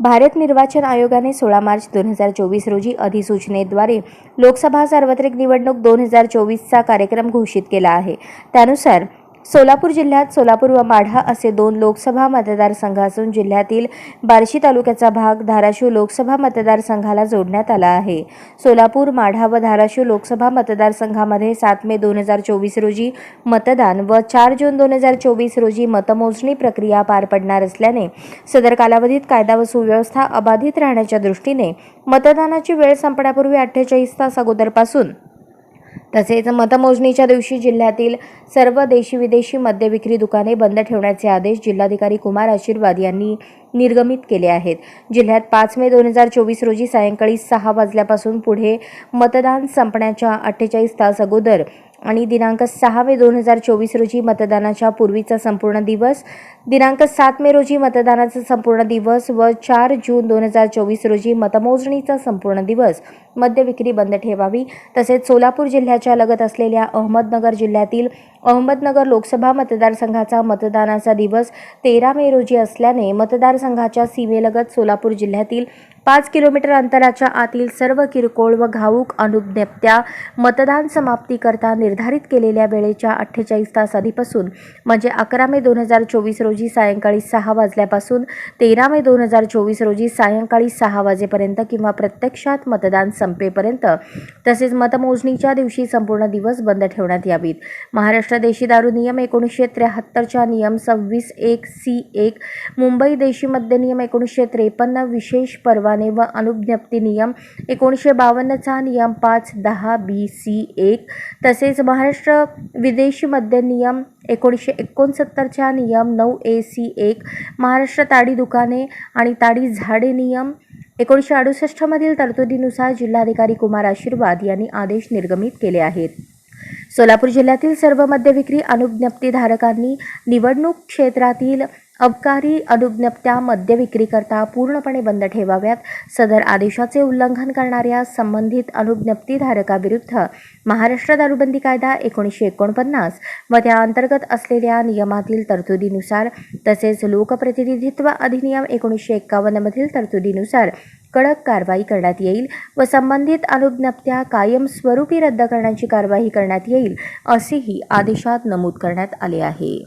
भारत निर्वाचन आयोगाने सोळा मार्च दोन हजार चोवीस रोजी अधिसूचनेद्वारे लोकसभा सार्वत्रिक निवडणूक दोन हजार चोवीसचा कार्यक्रम घोषित केला आहे. त्यानुसार सोलापूर जिल्ह्यात सोलापूर व माढा असे दोन लोकसभा मतदारसंघ असून जिल्ह्यातील बार्शी तालुक्याचा भाग धाराशिव लोकसभा मतदारसंघाला जोडण्यात आला आहे. सोलापूर माढा व धाराशिव लोकसभा मतदारसंघामध्ये सात मे दोन हजार चोवीस रोजी मतदान व चार जून दोन हजार चोवीस रोजी मतमोजणी प्रक्रिया पार पडणार असल्याने सदर कालावधीत कायदा व सुव्यवस्था अबाधित राहण्याच्या दृष्टीने मतदानाची वेळ संपण्यापूर्वी अठ्ठेचाळीस तास अगोदरपासून तसेच मतमोजणीच्या दिवशी जिल्ह्यातील सर्व देशी विदेशी मद्य विक्री दुकाने बंद ठेवण्याचे आदेश जिल्हाधिकारी कुमार आशीर्वाद यांनी निर्गमित केले आहेत. जिल्ह्यात पाच मे दोन हजार चोवीस रोजी सायंकाळी सहा वाजल्यापासून पुढे मतदान संपण्याच्या अठ्ठेचाळीस तास अगोदर आणि दिनांक सहा मे दोन हजार चोवीस रोजी मतदानाच्या पूर्वीचा संपूर्ण दिवस. दिनांक सात मे रोजी मतदानाचा संपूर्ण दिवस व चार जून दोन हजार चोवीस रोजी मतमोजणीचा संपूर्ण दिवस. मद्य विक्री बंद ठेवावी. तसेच सोलापूर जिल्ह्याच्या लगत असलेल्या अहमदनगर जिल्ह्यातील अहमदनगर लोकसभा मतदारसंघाचा मतदानाचा दिवस तेरा मे रोजी असल्याने मतदारसंघाच्या सीमेलगत सोलापूर जिल्ह्यातील पाच किलोमीटर अंतराच्या आतील सर्व किरकोळ व घाऊक अनुज्ञप्त्या मतदान समाप्तीकरता निर्धारित केलेल्या वेळेच्या अठ्ठेचाळीस तास आधीपासून म्हणजे अकरा मे दोन हजार चोवीस रोजी सायंकाळी सहा वाजल्यापासून तेरा मे दोन हजार चोवीस रोजी सायंकाळी सहा वाजेपर्यंत किंवा प्रत्यक्षात मतदान संपेपर्यंत तसेच मतमोजणीच्या दिवशी संपूर्ण दिवस बंद ठेवण्यात यावीत. महाराष्ट्र देशी दारू नियम एकोणीसशे त्र्याहत्तरच्या नियम सव्वीस एक सी एक मुंबई देशी मद्य नियम एकोणीसशे त्रेपन्न विशेष परवाने व अनुज्ञप्ती नियम एकोणीसशे बावन्नचा नियम पाच दहा बी सी एक तसेच महाराष्ट्र विदेशी मद्य नियम एकोणीसशे एकोणसत्तरच्या नियम नऊ ए सी एक महाराष्ट्र ताडी दुकाने आणि ताडी झाडे नियम एकोणीसशे अडुसष्टमधील तरतुदीनुसार जिल्हाधिकारी कुमार आशीर्वाद यांनी आदेश निर्गमित केले आहेत. सोलापूर जिल्ह्यातील सर्व मद्य विक्री अनुज्ञप्तीधारकांनी निवडणूक क्षेत्रातील अबकारी अनुज्ञप्त्या मद्य विक्रीकरता पूर्णपणे बंद ठेवाव्यात. सदर आदेशाचे उल्लंघन करणाऱ्या संबंधित अनुज्ञप्तीधारकाविरुद्ध महाराष्ट्र दारूबंदी कायदा एकोणीसशे एकोणपन्नास व त्या अंतर्गत असलेल्या नियमातील तरतुदीनुसार तसेच लोकप्रतिनिधित्व अधिनियम एकोणीसशे एक्कावन्नमधील तरतुदीनुसार कडक कारवाई करण्यात येईल व संबंधित अनुज्ञप्त्या कायमस्वरूपी रद्द करण्याची कारवाई करण्यात येईल असेही आदेशात नमूद करण्यात आले आहे.